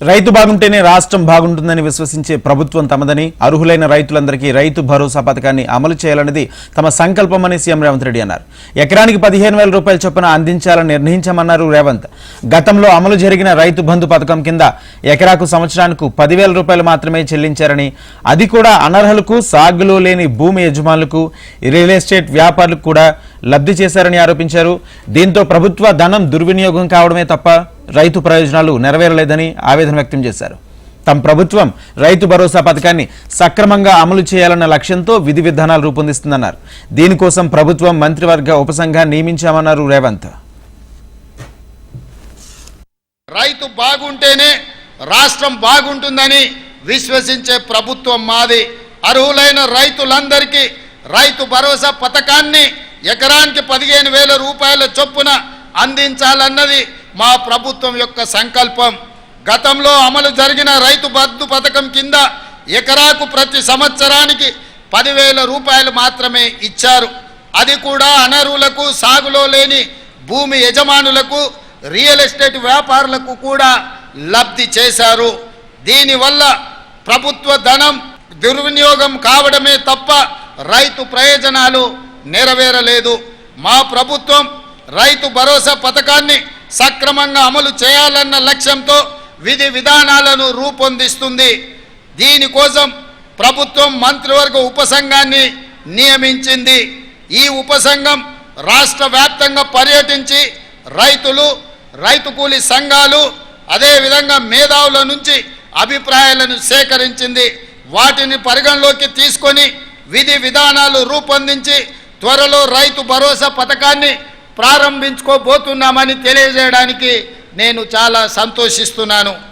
రైతు బాగుంటేనే రాష్ట్రం బాగుంటుందని విశ్వసించే ప్రభుత్వం తమదని అర్హులైన రైతులందరికీ రైతు భరోసా పథకాన్ని అమలు చేయాలన్నది తమ సంకల్పమని సీఎం రేవంత్ రెడ్డి అన్నారు. ఎకరానికి పదిహేను వేల రూపాయల చొప్పున అందించాలని నిర్ణయించామన్నారు రేవంత్. గతంలో అమలు జరిగిన రైతు బంధు పథకం కింద ఎకరాకు సంవత్సరానికి పదివేల రూపాయలు మాత్రమే చెల్లించారని అది కూడా అనర్హులకు సాగులో లేని భూమి యజమానులకు రియల్ ఎస్టేట్ వ్యాపారులకు కూడా లబ్ధి చేశారని ఆరోపించారు. దీంతో ప్రభుత్వ ధనం దుర్వినియోగం కావడమే తప్ప రైతు ప్రయోజనాలు నెరవేరలేదని ఆవేదన వ్యక్తం చేశారు. తమ ప్రభుత్వం రైతు భరోసా పథకాన్ని సక్రమంగా అమలు చేయాలన్న లక్ష్యంతో విధి విధానాలు రూపొందిస్తుందన్నారు. దీనికోసం ప్రభుత్వం మంత్రివర్గ ఉపసంఘాన్ని నియమించామన్నారు రేవంత్. రైతు బాగుంటేనే రాష్ట్రం బాగుంటుందని విశ్వసించే ప్రభుత్వం మాది. అర్హులైన రైతులందరికీ రైతు భరోసా పథకాన్ని ఎకరానికి పదిహేను వేల రూపాయల చొప్పున అందించాలన్నది మా ప్రభుత్వం యొక్క సంకల్పం. గతంలో అమలు జరిగిన రైతు బంధు పథకం కింద ఎకరాకు ప్రతి సంవత్సరానికి పదివేల రూపాయలు మాత్రమే ఇచ్చారు. అది కూడా అనర్హులకు సాగులో లేని భూమి యజమానులకు రియల్ ఎస్టేట్ వ్యాపారులకు కూడా లబ్ధి చేశారు. దీనివల్ల ప్రభుత్వ ధనం దుర్వినియోగం కావడమే తప్ప రైతు ప్రయోజనాలు నెరవేరలేదు. మా ప్రభుత్వం రైతు భరోసా పథకాన్ని సక్రమంగా అమలు చేయాలన్న లక్ష్యంతో విధి విధానాలను రూపొందిస్తుంది. దీనికోసం ప్రభుత్వం మంత్రివర్గ ఉపసంఘాన్ని నియమించింది. ఈ ఉపసంఘం రాష్ట్ర వ్యాప్తంగా పర్యటించి రైతులు రైతు కూలి సంఘాలు అదేవిధంగా మేధావుల నుంచి అభిప్రాయాలను సేకరించింది. వాటిని పరిగణలోకి తీసుకొని విధి విధానాలు రూపొందించి త్వరలో రైతు భరోసా పథకాన్ని ప్రారంభించుకోబోతున్నామని తెలియజేయడానికి నేను చాలా సంతోషిస్తున్నాను.